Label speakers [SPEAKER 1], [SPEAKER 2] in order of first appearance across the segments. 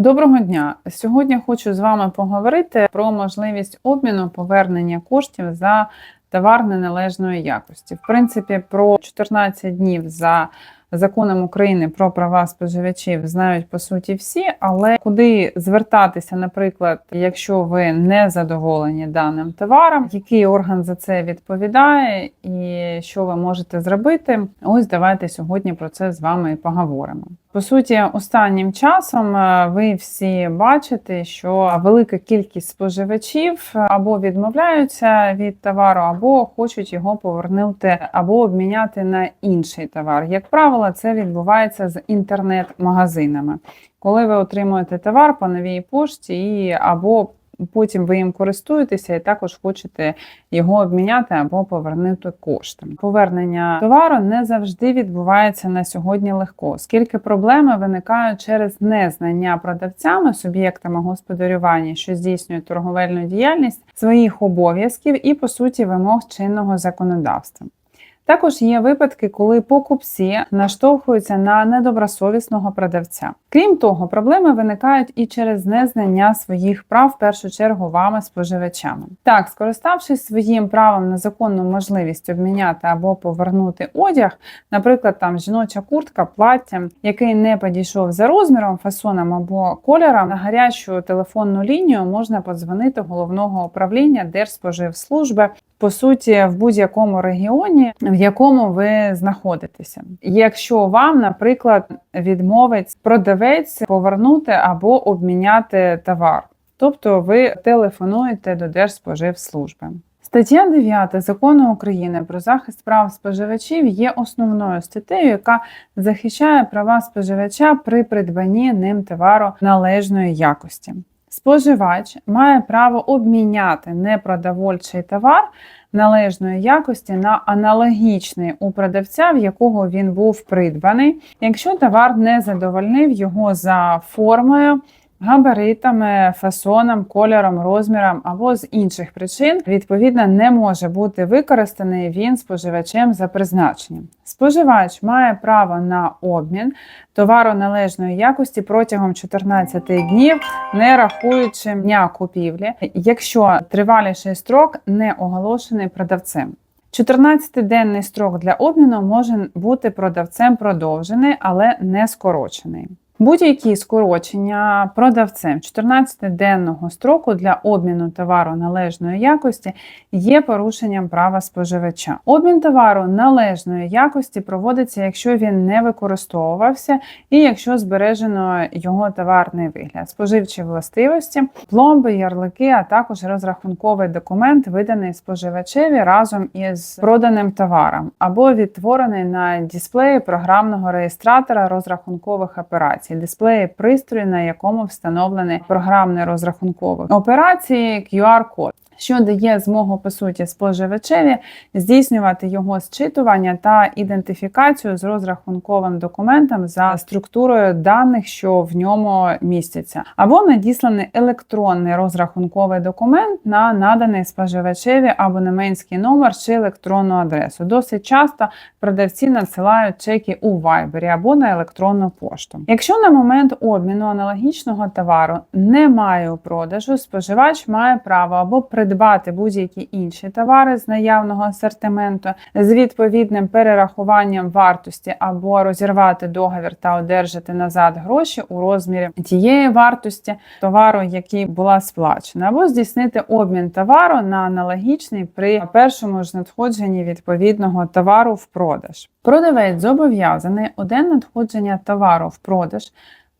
[SPEAKER 1] Доброго дня! Сьогодні хочу з вами поговорити про можливість обміну повернення коштів за товар неналежної якості. В принципі, про 14 днів за законом України про права споживачів знають по суті всі, але куди звертатися, наприклад, якщо ви не задоволені даним товаром, який орган за це відповідає, і що ви можете зробити? Ось давайте сьогодні про це з вами і поговоримо. По суті, останнім часом е, ви всі бачите, що велика кількість споживачів або відмовляються від товару, або хочуть його повернути, або обміняти на інший товар. Як правило, це відбувається з інтернет-магазинами. Коли ви отримуєте товар по новій пошті, і або Потім ви їм користуєтеся і також хочете його обміняти або повернути кошти. Повернення товару не завжди відбувається на сьогодні легко, оскільки проблеми виникають через незнання продавцями, суб'єктами господарювання, що здійснюють торговельну діяльність своїх обов'язків і, по суті, вимог чинного законодавства. Також є випадки, коли покупці наштовхуються на недобросовісного продавця. Крім того, проблеми виникають і через незнання своїх прав, в першу чергу вами, споживачами. Так, скориставшись своїм правом на законну можливість обміняти або повернути одяг, наприклад, там жіноча куртка, плаття, який не підійшов за розміром, фасоном або кольором, на гарячу телефонну лінію можна подзвонити головного управління Держспоживслужби по суті в будь-якому регіоні, в якому ви знаходитеся. Якщо вам, наприклад, відмовить продавець повернути або обміняти товар, тобто ви телефонуєте до Держспоживслужби. Стаття 9 закону України про захист прав споживачів є основною статтею, яка захищає права споживача при придбанні ним товару належної якості. Споживач має право обміняти непродовольчий товар належної якості на аналогічний у продавця, в якого він був придбаний, якщо товар не задовольнив його за формою габаритами, фасоном, кольором, розміром або з інших причин, відповідно, не може бути використаний він споживачем за призначенням. Споживач має право на обмін товару належної якості протягом 14 днів, не рахуючи дня купівлі, якщо триваліший строк не оголошений продавцем. 14-денний строк для обміну може бути продавцем продовжений, але не скорочений. Будь-які скорочення продавцем 14-денного строку для обміну товару належної якості є порушенням права споживача. Обмін товару належної якості проводиться, якщо він не використовувався і якщо збережено його товарний вигляд, споживчі властивості, пломби, ярлики, а також розрахунковий документ, виданий споживачеві разом із проданим товаром, або відтворений на дисплеї програмного реєстратора розрахункових операцій дисплеї пристрою, на якому встановлений програмний розрахунковий операції QR-код що дає змогу по суті споживачеві здійснювати його зчитування та ідентифікацію з розрахунковим документом за структурою даних, що в ньому містяться, або надісланий електронний розрахунковий документ на наданий споживачеві абонементський номер чи електронну адресу. Досить часто продавці надсилають чеки у Viber або на електронну пошту. Якщо на момент обміну аналогічного товару немає у продажу, споживач має право або придбати придбати будь-які інші товари з наявного асортименту з відповідним перерахуванням вартості або розірвати договір та одержати назад гроші у розмірі тієї вартості товару, який була сплачена, або здійснити обмін товару на аналогічний при першому ж надходженні відповідного товару в продаж. Продавець зобов'язаний день надходження товару в продаж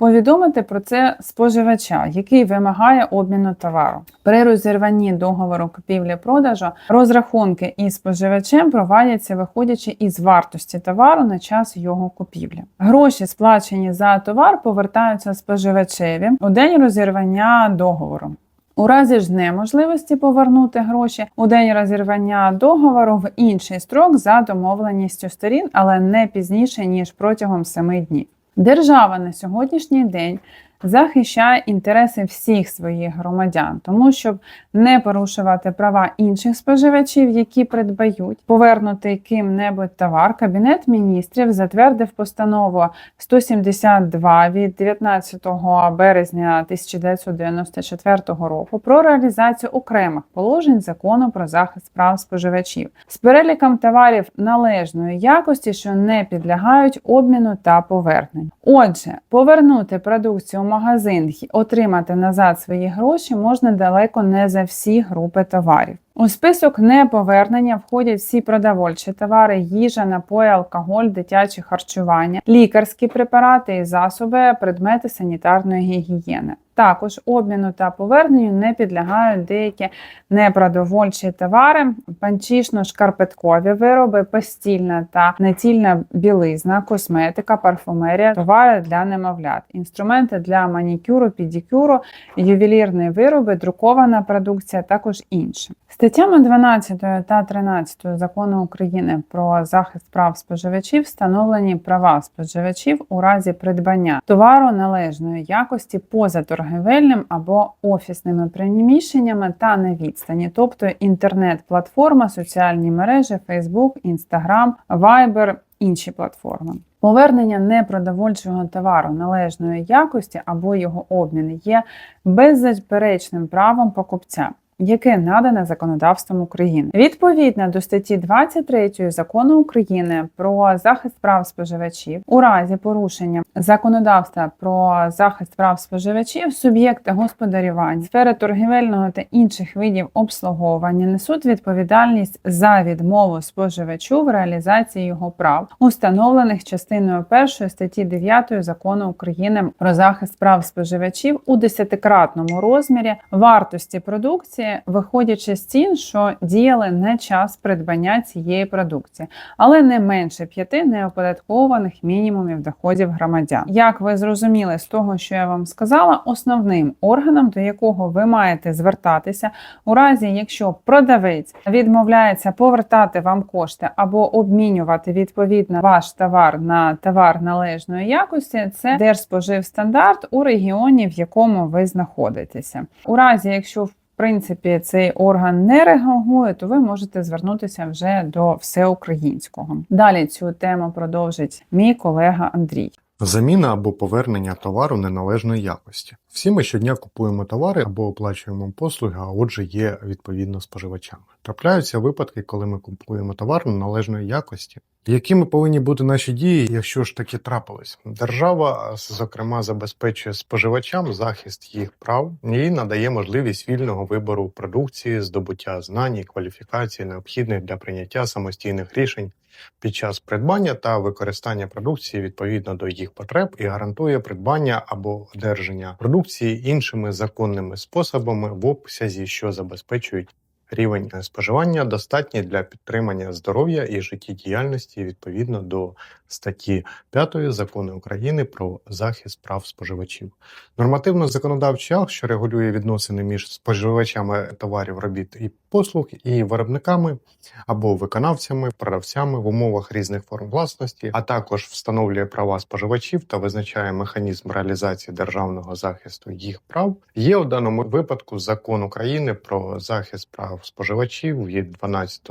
[SPEAKER 1] повідомити про це споживача, який вимагає обміну товару. При розірванні договору купівлі-продажу розрахунки із споживачем проводяться, виходячи із вартості товару на час його купівлі. Гроші, сплачені за товар, повертаються споживачеві у день розірвання договору. У разі ж неможливості повернути гроші у день розірвання договору в інший строк за домовленістю сторін, але не пізніше ніж протягом 7 днів. Держава на сьогоднішній день захищає інтереси всіх своїх громадян, тому щоб не порушувати права інших споживачів, які придбають, повернути ким-небудь товар. Кабінет міністрів затвердив постанову 172 від 19 березня 1994 року про реалізацію окремих положень закону про захист прав споживачів з переліком товарів належної якості, що не підлягають обміну та поверненню. Отже, повернути продукцію магазин отримати назад свої гроші можна далеко не за всі групи товарів. У список неповернення входять всі продовольчі товари, їжа, напої, алкоголь, дитяче харчування, лікарські препарати і засоби, предмети санітарної гігієни. Також обміну та поверненню не підлягають деякі непродовольчі товари, панчішно-шкарпеткові вироби, постільна та нетільна білизна, косметика, парфумерія, товари для немовлят, інструменти для манікюру, педикюру, ювелірні вироби, друкована продукція, також інше. Статтями 12 та 13 закону України про захист прав споживачів встановлені права споживачів у разі придбання товару належної якості поза торгівельним або офісними приміщеннями та на відстані, тобто інтернет-платформа, соціальні мережі, Facebook, Instagram, Viber, інші платформи. Повернення непродовольчого товару належної якості або його обмін є беззаперечним правом покупця. Яке надане законодавством України. Відповідно до статті 23 закону України про захист прав споживачів у разі порушення законодавства про захист прав споживачів, суб'єкти господарювання, сфери торгівельного та інших видів обслуговування несуть відповідальність за відмову споживачу в реалізації його прав, установлених частиною 1 статті 9 закону України про захист прав споживачів у десятикратному розмірі вартості продукції виходячи з цін, що діяли на час придбання цієї продукції, але не менше п'яти неоподаткованих мінімумів доходів громадян. Як ви зрозуміли з того, що я вам сказала, основним органом, до якого ви маєте звертатися, у разі якщо продавець відмовляється повертати вам кошти або обмінювати відповідно ваш товар на товар належної якості, це Держспоживстандарт у регіоні, в якому ви знаходитеся. У разі, якщо в принципі цей орган не реагує, то ви можете звернутися вже до всеукраїнського. Далі цю тему продовжить мій колега Андрій.
[SPEAKER 2] Заміна або повернення товару неналежної якості. Всі ми щодня купуємо товари або оплачуємо послуги, а отже є відповідно споживачами. Трапляються випадки, коли ми купуємо товар неналежної якості. Якими повинні бути наші дії, якщо ж таки трапилось? Держава, зокрема, забезпечує споживачам захист їх прав і надає можливість вільного вибору продукції, здобуття знань і кваліфікацій, необхідних для прийняття самостійних рішень під час придбання та використання продукції відповідно до їх потреб і гарантує придбання або одержання продукції іншими законними способами в обсязі, що забезпечують рівень споживання достатній для підтримання здоров'я і життєдіяльності відповідно до статті 5 закону України про захист прав споживачів. Нормативно-законодавчий акт, що регулює відносини між споживачами товарів, робіт і послуг і виробниками або виконавцями, продавцями в умовах різних форм власності, а також встановлює права споживачів та визначає механізм реалізації державного захисту їх прав. Є у даному випадку закон України про захист прав споживачів від 12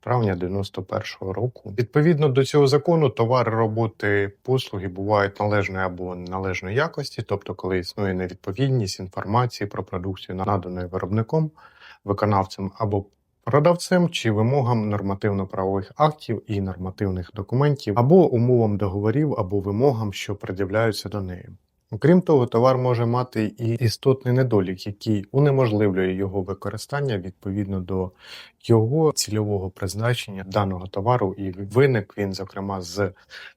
[SPEAKER 2] травня 91 року. Відповідно до цього закону, товари, роботи, послуги бувають належної або неналежної якості, тобто, коли існує невідповідність інформації про продукцію, наданої виробником, виконавцем або продавцем чи вимогам нормативно-правових актів і нормативних документів, або умовам договорів, або вимогам, що пред'являються до неї. Окрім того, товар може мати і істотний недолік, який унеможливлює його використання відповідно до його цільового призначення даного товару, і виник він, зокрема, з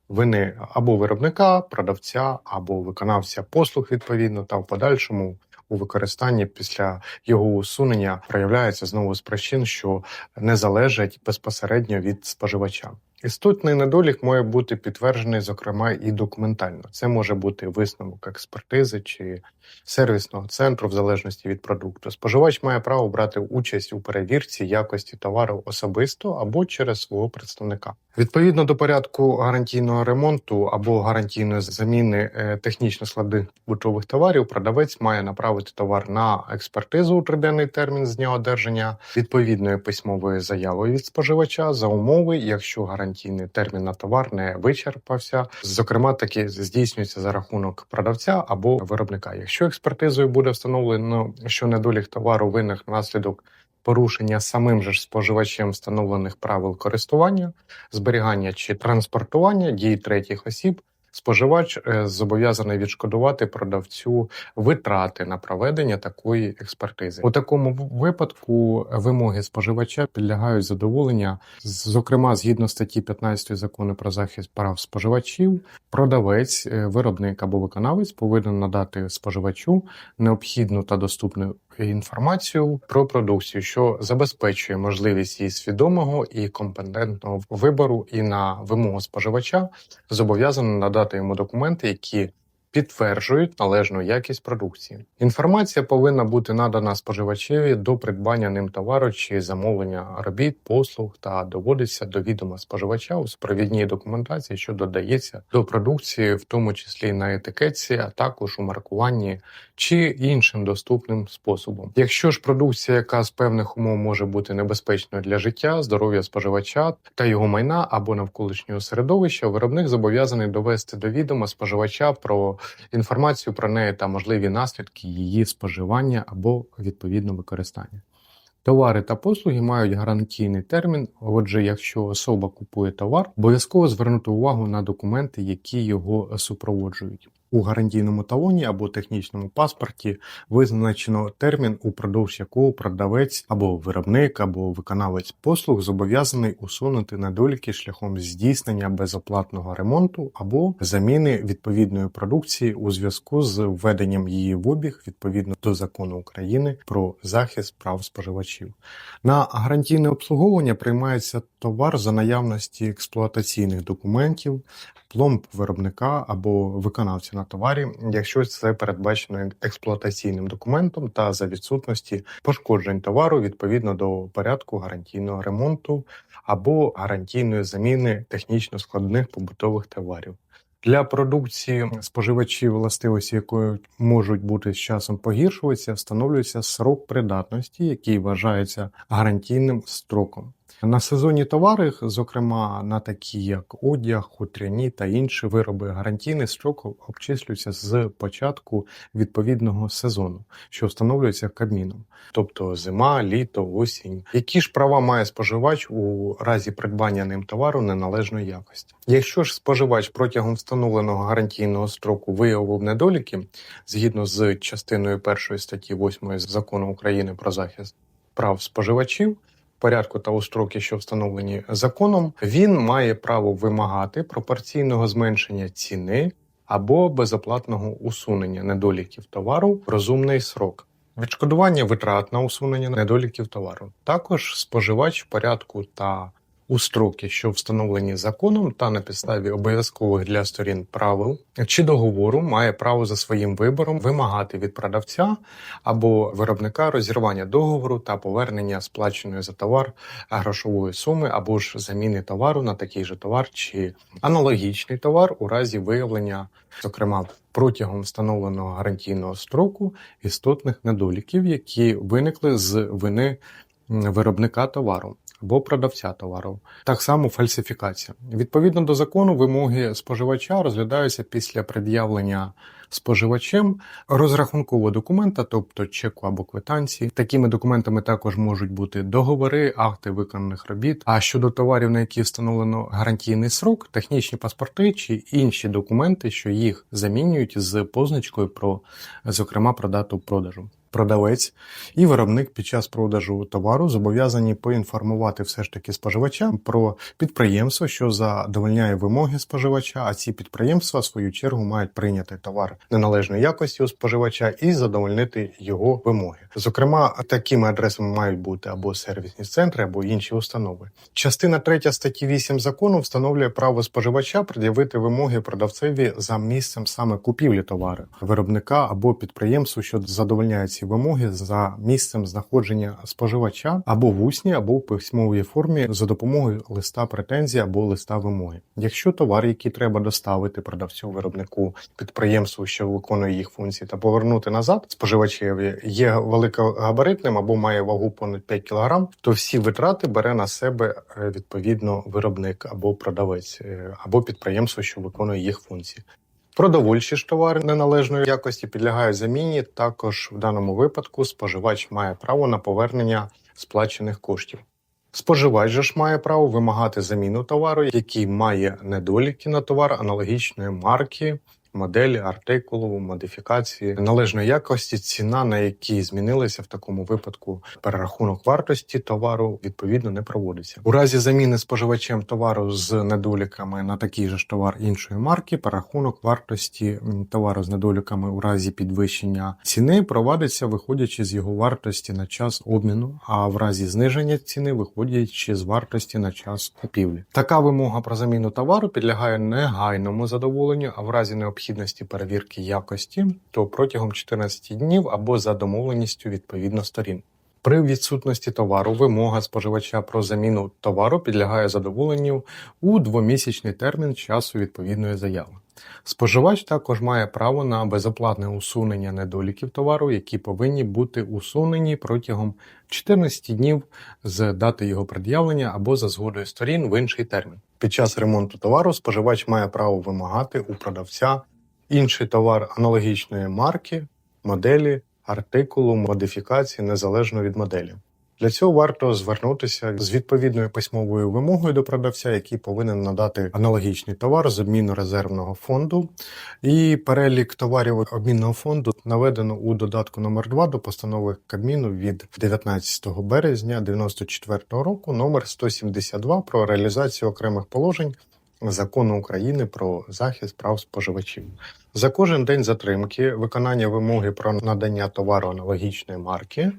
[SPEAKER 2] вини або виробника, продавця, або виконавця послуг відповідно, та в подальшому у використанні після його усунення проявляється знову з причин, що не залежать безпосередньо від споживача. Істотний недолік має бути підтверджений, зокрема, і документально. Це може бути висновок експертизи чи сервісного центру, в залежності від продукту. Споживач має право брати участь у перевірці якості товару особисто або через свого представника. Відповідно до порядку гарантійного ремонту або гарантійної заміни е, технічно складних побутових товарів, продавець має направити товар на експертизу у триденний термін з дня одержання відповідної письмової заяви від споживача за умови, якщо гарантійний термін на товар не вичерпався. Зокрема, таки здійснюється за рахунок продавця або виробника. Якщо експертизою буде встановлено, що недолік товару виник внаслідок порушення самим же ж споживачем встановлених правил користування, зберігання чи транспортування дій третіх осіб. Споживач е, зобов'язаний відшкодувати продавцю витрати на проведення такої експертизи. У такому випадку вимоги споживача підлягають задоволення, зокрема згідно статті 15 закону про захист прав споживачів. Продавець, е, виробник або виконавець повинен надати споживачу необхідну та доступну інформацію про продукцію, що забезпечує можливість її свідомого і компетентного вибору, і на вимогу споживача зобов'язано надати йому документи, які підтверджують належну якість продукції. Інформація повинна бути надана споживачеві до придбання ним товару чи замовлення робіт, послуг та доводиться до відома споживача у супровідній документації, що додається до продукції, в тому числі на етикетці, а також у маркуванні чи іншим доступним способом. Якщо ж продукція, яка з певних умов може бути небезпечною для життя, здоров'я споживача та його майна або навколишнього середовища, виробник зобов'язаний довести до відома споживача про інформацію про неї та можливі наслідки її споживання або відповідно використання. Товари та послуги мають гарантійний термін. Отже, якщо особа купує товар, обов'язково звернути увагу на документи, які його супроводжують. У гарантійному талоні або технічному паспорті визначено термін, упродовж якого продавець або виробник, або виконавець послуг зобов'язаний усунути недоліки шляхом здійснення безоплатного ремонту або заміни відповідної продукції у зв'язку з введенням її в обіг відповідно до закону України про захист прав споживачів. На гарантійне обслуговування приймається товар за наявності експлуатаційних документів, пломб виробника або виконавця на товарі, якщо це передбачено експлуатаційним документом та за відсутності пошкоджень товару відповідно до порядку гарантійного ремонту або гарантійної заміни технічно складних побутових товарів. Для продукції споживачів, властивості якої можуть бути з часом погіршуватися, встановлюється срок придатності, який вважається гарантійним строком. На сезонні товари, зокрема на такі як одяг, хутряні та інші вироби, гарантійний строк обчислюється з початку відповідного сезону, що встановлюється Кабміном, тобто зима, літо, осінь. Які ж права має споживач у разі придбання ним товару неналежної якості? Якщо ж споживач протягом встановленого гарантійного строку виявив недоліки згідно з частиною першої статті 8 закону України про захист прав споживачів порядку та у строки, що встановлені законом, він має право вимагати пропорційного зменшення ціни або безоплатного усунення недоліків товару в розумний срок. Відшкодування витрат на усунення недоліків товару. Також споживач в порядку та у строки, що встановлені законом та на підставі обов'язкових для сторін правил чи договору, має право за своїм вибором вимагати від продавця або виробника розірвання договору та повернення сплаченої за товар грошової суми або ж заміни товару на такий же товар чи аналогічний товар у разі виявлення, зокрема протягом встановленого гарантійного строку істотних недоліків, які виникли з вини виробника товару. Або продавця товару, так само фальсифікація. Відповідно до закону, вимоги споживача розглядаються після пред'явлення споживачем розрахункового документа, тобто чеку або квитанції. Такими документами також можуть бути договори, акти виконаних робіт. А щодо товарів, на які встановлено гарантійний срок, технічні паспорти чи інші документи, що їх замінюють з позначкою про, зокрема, про дату продажу. Продавець і виробник під час продажу товару зобов'язані поінформувати все ж таки споживача про підприємство, що задовольняє вимоги споживача, а ці підприємства, в свою чергу, мають прийняти товар неналежної якості у споживача і задовольнити його вимоги. Зокрема, такими адресами мають бути або сервісні центри, або інші установи. Частина 3 статті 8 закону встановлює право споживача пред'явити вимоги продавцеві за місцем саме купівлі товару виробника або підприємству, що задовольняє ці вимоги за місцем знаходження споживача або в усній, або в письмовій формі за допомогою листа претензій або листа вимоги. Якщо товар, який треба доставити продавцю виробнику підприємству, що виконує їх функції, та повернути назад споживачеві, є великогабаритним або має вагу понад 5 кг, то всі витрати бере на себе е, відповідно виробник або продавець, е, або підприємство, що виконує їх функції. Продовольчі ж товари неналежної якості підлягають заміні. Також в даному випадку споживач має право на повернення сплачених коштів. Споживач же ж має право вимагати заміну товару, який має недоліки на товар аналогічної марки, моделі, артикулу, модифікації належної якості, ціна на якій змінилася в такому випадку. Перерахунок вартості товару відповідно не проводиться. У разі заміни споживачем товару з недоліками на такий же ж товар іншої марки, перерахунок вартості товару з недоліками у разі підвищення ціни проводиться, виходячи з його вартості на час обміну, а в разі зниження ціни виходячи з вартості на час купівлі. Така вимога про заміну товару підлягає негайному задоволенню, а в разі необхідності перевірки якості, то протягом 14 днів або за домовленістю відповідно сторін. При відсутності товару вимога споживача про заміну товару підлягає задоволенню у двомісячний термін часу відповідної заяви. Споживач також має право на безоплатне усунення недоліків товару, які повинні бути усунені протягом 14 днів з дати його пред'явлення або за згодою сторін в інший термін. Під час ремонту товару споживач має право вимагати у продавця інший товар аналогічної марки, моделі, артикулу, модифікації незалежно від моделі. Для цього варто звернутися з відповідною письмовою вимогою до продавця, який повинен надати аналогічний товар з обмінно резервного фонду. І перелік товарів обмінного фонду наведено у додатку номер 2 до постанови Кабміну від 19 березня 1994 року номер 172 про реалізацію окремих положень Закону України про захист прав споживачів. За кожен день затримки виконання вимоги про надання товару аналогічної марки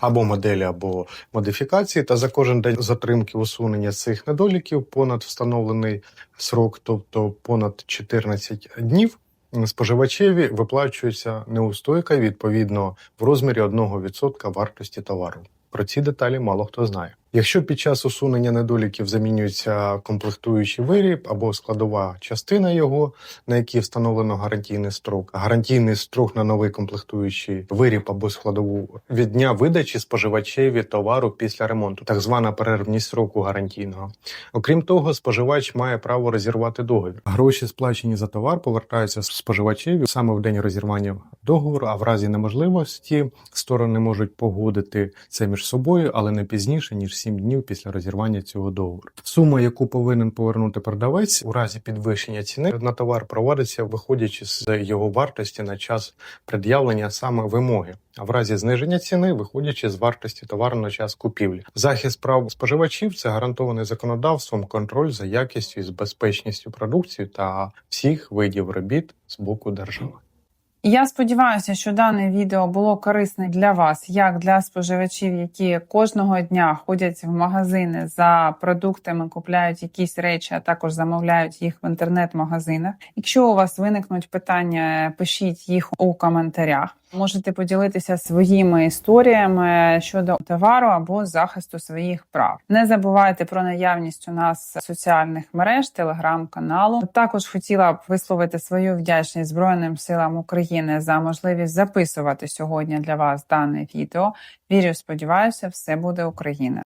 [SPEAKER 2] або моделі, або модифікації, та за кожен день затримки усунення цих недоліків понад встановлений срок, тобто понад 14 днів. Споживачеві виплачується неустойка відповідно в розмірі 1% вартості товару. Про ці деталі мало хто знає. Якщо під час усунення недоліків замінюється комплектуючий виріб або складова частина його, на якій встановлено гарантійний строк, гарантійний строк на новий комплектуючий виріб або складову від дня видачі споживачеві товару після ремонту, так звана перервність сроку гарантійного. Окрім того, споживач має право розірвати договір. Гроші, сплачені за товар, повертаються споживачеві саме в день розірвання договору, а в разі неможливості сторони можуть погодити це між собою, але не пізніше ніж 7 днів після розірвання цього договору. Сума, яку повинен повернути продавець у разі підвищення ціни на товар, проводиться виходячи з його вартості на час пред'явлення саме вимоги. А в разі зниження ціни, виходячи з вартості товару на час купівлі, захист прав споживачів це гарантований законодавством контроль за якістю і з безпечністю продукції та всіх видів робіт з боку держави.
[SPEAKER 1] Я сподіваюся, що дане відео було корисне для вас, як для споживачів, які кожного дня ходять в магазини за продуктами, купляють якісь речі, а також замовляють їх в інтернет-магазинах. Якщо у вас виникнуть питання, пишіть їх у коментарях. Можете поділитися своїми історіями щодо товару або захисту своїх прав. Не забувайте про наявність у нас соціальних мереж, телеграм-каналу. Також хотіла б висловити свою вдячність Збройним силам України за можливість записувати сьогодні для вас дане відео. Вірю, сподіваюся, все буде Україна.